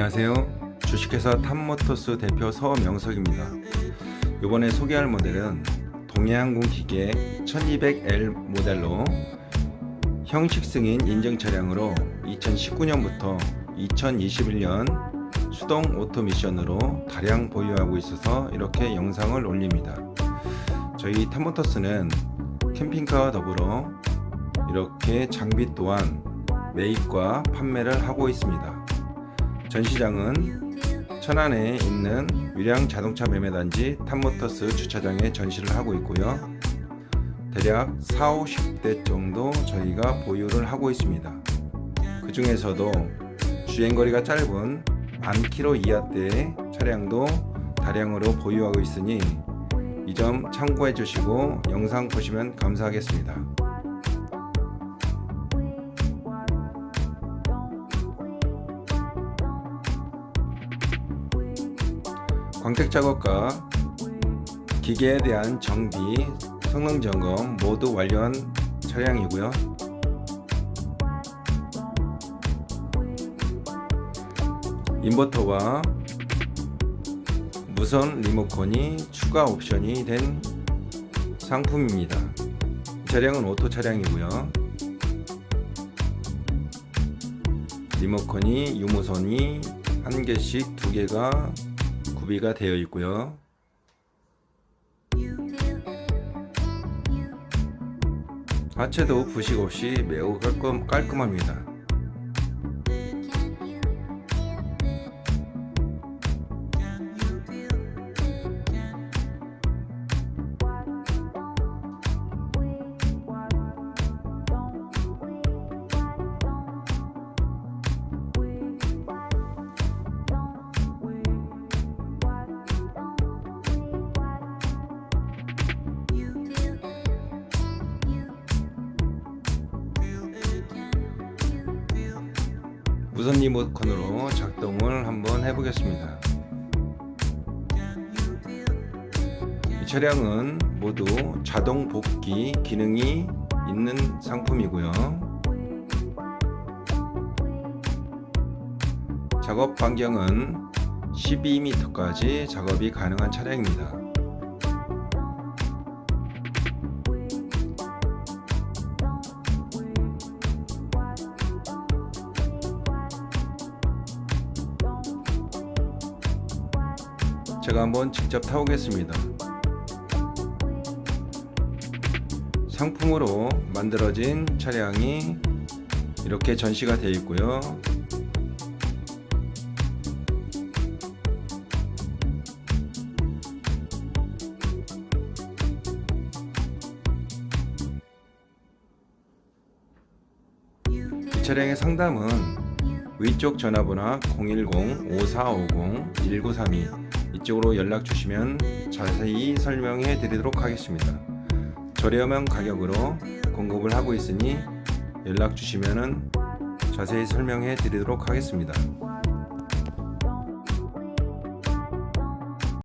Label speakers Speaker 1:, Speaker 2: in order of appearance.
Speaker 1: 안녕하세요. 주식회사 탑모터스 대표 서명석입니다. 이번에 소개할 모델은 동해항공 기계 1200L 모델로 형식 승인 인증 차량으로 2019년부터 2021년 수동 오토 미션으로 다량 보유하고 있어서 이렇게 영상을 올립니다. 저희 탑모터스는 캠핑카와 더불어 이렇게 장비 또한 매입과 판매를 하고 있습니다. 전시장은 천안에 있는 유량 자동차 매매단지 탑모터스 주차장에 전시를 하고 있고요. 대략 4, 50대 정도 저희가 보유를 하고 있습니다. 그 중에서도 주행거리가 짧은 만 킬로 이하대의 차량도 다량으로 보유하고 있으니 이 점 참고해 주시고 영상 보시면 감사하겠습니다. 광택 작업과 기계에 대한 정비, 성능 점검 모두 완료한 차량이고요. 인버터와 무선 리모컨이 추가 옵션이 된 상품입니다. 이 차량은 오토 차량이고요. 리모컨이 유무선이 한 개씩 두 개가 구비가 되어 있고요. 하체도 부식 없이 매우 깔끔, 깔끔합니다. 무선 리모컨으로 작동을 한번 해보겠습니다. 이 차량은 모두 자동 복귀 기능이 있는 상품이고요. 작업 반경은 12m까지 작업이 가능한 차량입니다. 제가 한번 직접 타보겠습니다. 상품으로 만들어진 차량이 이렇게 전시가 되어 있고요. 이 차량의 상담은 위쪽 전화번호 010-5450-1932 이쪽으로 연락 주시면 자세히 설명해 드리도록 하겠습니다. 저렴한 가격으로 공급을 하고 있으니 연락 주시면은 자세히 설명해 드리도록 하겠습니다.